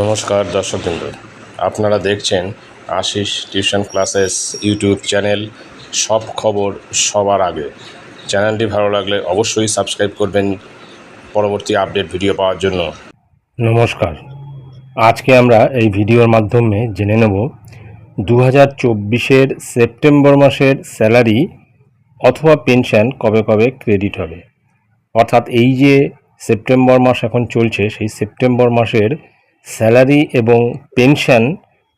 নমস্কার দর্শকবৃন্দ। আপনারা দেখছেন Ashis tuition classes YouTube channel. সব খবর সবার আগে। চ্যানেলটি ভালো লাগলে অবশ্যই সাবস্ক্রাইব করবেন পরবর্তী আপডেট ভিডিও পাওয়ার জন্য। নমস্কার। আজকে আমরা এই ভিডিওর মাধ্যমে জেনে নেব দু হাজার চব্বিশের সেপ্টেম্বর মাসের স্যালারি অথবা পেনশন কবে কবে ক্রেডিট হবে। অর্থাৎ এই যে সেপ্টেম্বর মাস এখন চলছে, সেই সেপ্টেম্বর মাসের স্যালারি এবং পেনশন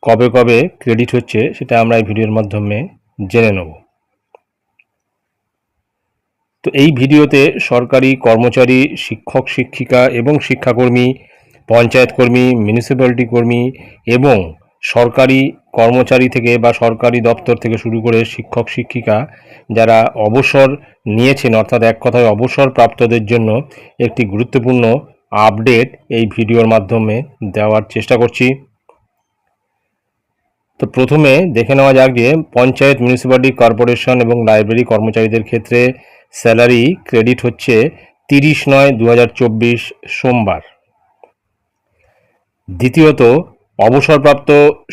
কবে কবে ক্রেডিট হচ্ছে সেটা আমরা এই ভিডিওর মাধ্যমে জেনে নেব। তো এই ভিডিওতে সরকারি কর্মচারী, শিক্ষক, শিক্ষিকা এবং শিক্ষাকর্মী, পঞ্চায়েত কর্মী মিউনিসিপ্যালিটি কর্মী এবং সরকারি কর্মচারী থেকে বা সরকারি দপ্তর থেকে শুরু করে শিক্ষক, শিক্ষিকা যারা অবসর নিয়েছেন, অর্থাৎ এক কথায় অবসর প্রাপ্তদের জন্য একটি গুরুত্বপূর্ণ আপডেট এই ভিডিওর মাধ্যমে দেওয়ার চেষ্টা করছি। তো প্রথমে দেখে নেওয়া যাক যে পঞ্চায়েত মিউনিসিপ্যালিটি কর্পোরেশন এবং লাইব্রেরি কর্মচারীদের ক্ষেত্রে স্যালারি ক্রেডিট হচ্ছে তিরিশ নয় দু সোমবার। দ্বিতীয়ত, অবসরপ্রাপ্ত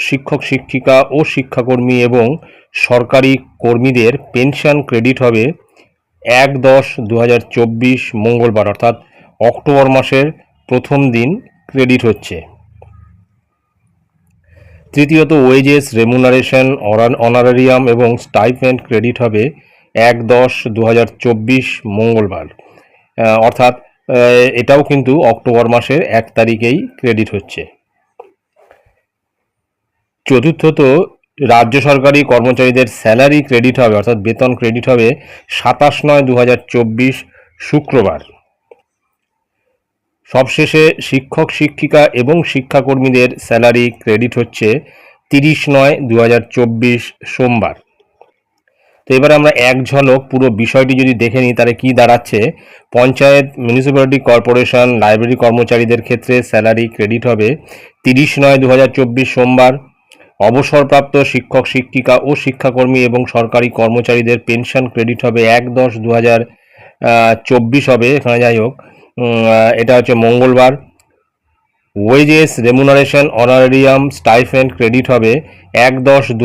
শিক্ষক, শিক্ষিকা ও শিক্ষাকর্মী এবং সরকারি কর্মীদের পেনশন ক্রেডিট হবে এক দশ দু মঙ্গলবার, অর্থাৎ অক্টোবর মাসের প্রথম দিন ক্রেডিট হচ্ছে। তৃতীয়ত, ওয়েজেস রেমুনারেশন অনারারিয়াম এবং স্টাইপেন্ড ক্রেডিট হবে এক দশ দু মঙ্গলবার। অর্থাৎ এটাও কিন্তু অক্টোবর মাসের এক তারিখেই ক্রেডিট হচ্ছে। চতুর্থত, রাজ্য সরকারি কর্মচারীদের স্যালারি ক্রেডিট হবে, অর্থাৎ বেতন ক্রেডিট হবে সাতাশ নয় দু শুক্রবার। সবশেষে শিক্ষক, শিক্ষিকা এবং শিক্ষাকর্মীদের স্যালারি ক্রেডিট হচ্ছে তিরিশ নয় দু সোমবার। তো এবার আমরা এক ঝলক পুরো বিষয়টি যদি দেখে নিই, তাহলে কী দাঁড়াচ্ছে? পঞ্চায়েত মিউনিসিপ্যালিটি কর্পোরেশন লাইব্রেরি কর্মচারীদের ক্ষেত্রে স্যালারি ক্রেডিট হবে তিরিশ নয় দু সোমবার। অবসরপ্রাপ্ত শিক্ষক, শিক্ষিকা ও শিক্ষাকর্মী এবং সরকারি কর্মচারীদের পেনশন ক্রেডিট হবে এক দশ দু চব্বিশ হবে। এখানে যাই হোক এটা হচ্ছে মঙ্গলবার। Wages remuneration honorarium stipend credit হবে এক দশ দু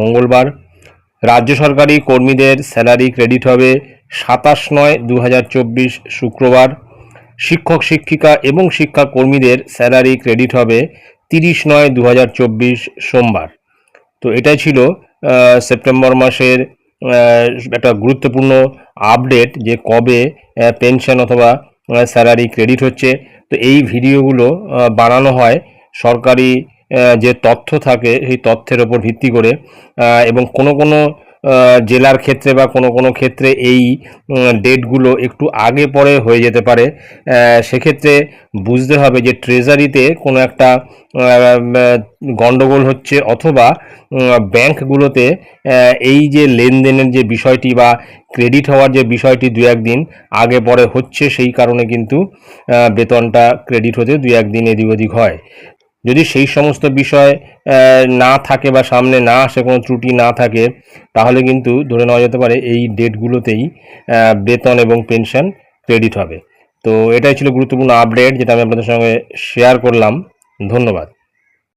মঙ্গলবার। রাজ্য সরকারি কর্মীদের স্যালারি ক্রেডিট হবে সাতাশ নয় দু শুক্রবার। শিক্ষক, শিক্ষিকা এবং শিক্ষাকর্মীদের স্যালারি ক্রেডিট হবে তিরিশ নয় দু সোমবার। তো এটাই ছিল সেপ্টেম্বর মাসের একটা গুরুত্বপূর্ণ আপডেট যে কবে পেনশন অথবা স্যালারি ক্রেডিট হচ্ছে। তো এই ভিডিওগুলো বানানো হয় সরকারি যে তথ্য থাকে, সেই তথ্যের ওপর ভিত্তি করে এবং কোনো কোনো জেলার ক্ষেত্রে বা কোনো কোনো ক্ষেত্রে এই ডেটগুলো একটু আগে পরে হয়ে যেতে পারে। সেক্ষেত্রে বুঝতে হবে যে ট্রেজারিতে কোনো একটা আহ, গন্ডগোল হচ্ছে অথবা ব্যাংকগুলোতে এই যে লেনদেনের যে বিষয়টি বা ক্রেডিট হওয়ার যে বিষয়টি দু একদিন আগে পরে হচ্ছে সেই কারণে কিন্তু বেতনটা ক্রেডিট হতে দু একদিন এদিক ওদিক হয়। যদি সেই সমস্ত বিষয় না থাকে বা সামনে না আসে, কোনো ত্রুটি না থাকে, তাহলে কিন্তু ধরে নেওয়া যেতে পারে এই ডেটগুলোতেই বেতন এবং পেনশন ক্রেডিট হবে। তো এটাই ছিল গুরুত্বপূর্ণ আপডেট যেটা আমি আপনাদের সঙ্গে শেয়ার করলাম। ধন্যবাদ।